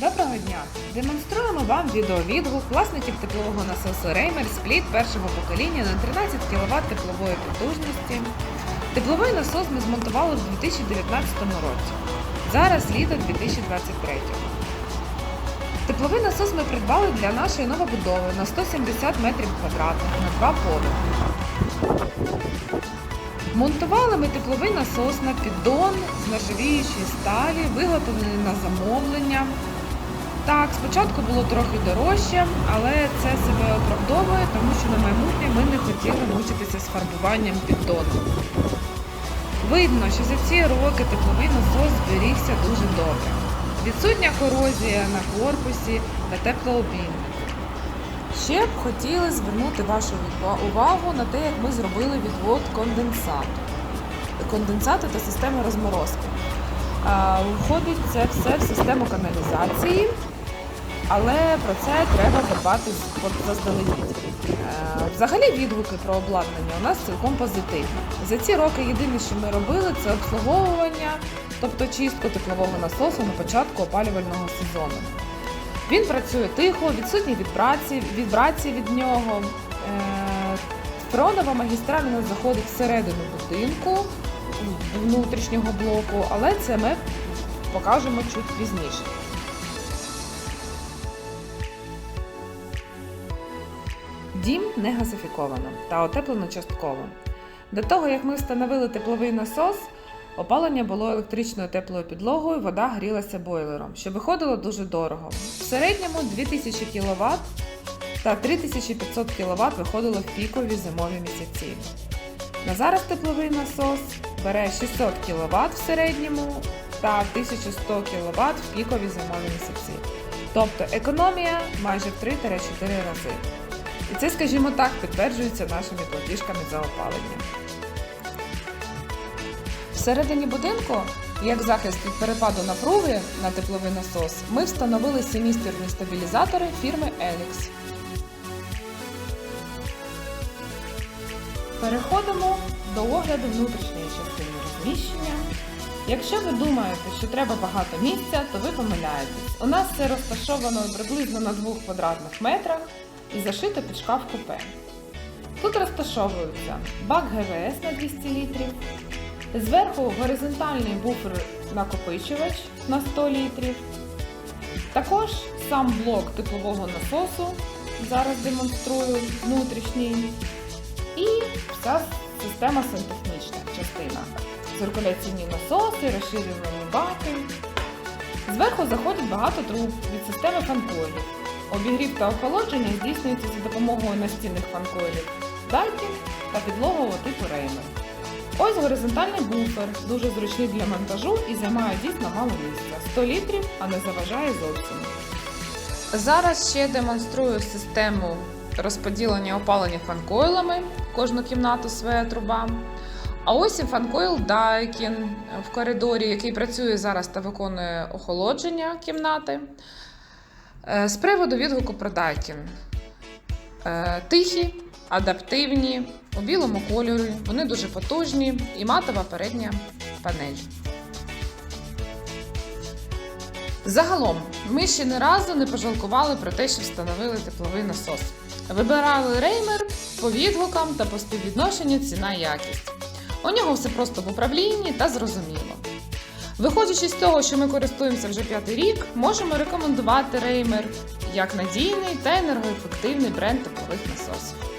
Доброго дня! Демонструємо вам відеовідгук власників теплового насосу Реймер Спліт першого покоління на 13 кВт теплової потужності. Тепловий насос ми змонтували в 2019 році. Зараз літо 2023. Тепловий насос ми придбали для нашої новобудови на 170 метрів квадратних на два поверхи. Монтували ми тепловий насос на піддон з нержавіючої сталі, виготовлений на замовлення. Так, спочатку було трохи дорожче, але це себе оправдовує, тому що на майбутнє ми не хотіли мучитися з фарбуванням піддону. Видно, що за ці роки тепловий насос зберігся дуже добре. Відсутня корозія на корпусі та теплообмінник. Ще б хотіли звернути вашу увагу на те, як ми зробили відвод конденсату. Конденсату та системи розморозки. Входить це все в систему каналізації, але про це треба подбати заздалегідь. Е, Взагалі відгуки про обладнання у нас цілком позитивні. За ці роки єдине, що ми робили, це обслуговування, тобто чистку теплового насосу на початку опалювального сезону. Він працює тихо, відсутні вібрації, вібрації від нього. Е, Фронова магістраль у заходить всередину будинку внутрішнього блоку, але це ми покажемо чуть пізніше. Дім не газифіковано та отеплено частково. До того, як ми встановили тепловий насос, опалення було електричною теплою підлогою, вода грілася бойлером, що виходило дуже дорого. В середньому 2000 кВт та 3500 кВт виходило в пікові зимові місяці. На зараз тепловий насос бере 600 кВт в середньому та 1100 кВт в пікові зимові місяці. Тобто економія майже в 3-4 рази. І це, скажімо так, підтверджується нашими платіжками за опалення. Всередині будинку, як захист від перепаду напруги на тепловий насос, ми встановили семістерні стабілізатори фірми Elix. Переходимо до огляду внутрішньої частини розміщення. Якщо ви думаєте, що треба багато місця, то ви помиляєтесь. У нас це розташовано приблизно на 2 квадратних метрах і зашито під шкаф купе. Тут розташовується бак ГВС на 200 літрів, зверху горизонтальний буфер накопичувач на 100 літрів, також сам блок теплового насосу, зараз демонструю внутрішній, і вся система сантехнічна частина. Циркуляційні насоси, розширювані баки. Зверху заходить багато труб від системи фанкойлів. Обігрів та охолодження здійснюється за допомогою настінних фанкойлів Daikin та підлогового типу Реймер. Ось горизонтальний буфер, дуже зручний для монтажу і займає дійсно мало місця. 100 літрів, а не заважає зовсім. Зараз ще демонструю систему розподілення опалення фанкойлами. Кожну кімнату своя труба. А ось і фанкойл Daikin в коридорі, який працює зараз та виконує охолодження кімнати. Е, З приводу відгуку про Daikin. Е, Тихі, адаптивні, у білому кольорі, вони дуже потужні і матова передня панель. Загалом, ми ще не разу не пожалкували про те, що встановили тепловий насос. Вибирали реймер по відгукам та по співвідношенню ціна-якість. У нього все просто в управлінні та зрозуміло. Виходячи з того, що ми користуємося вже п'ятий рік, можемо рекомендувати реймер як надійний та енергоефективний бренд теплових насосів.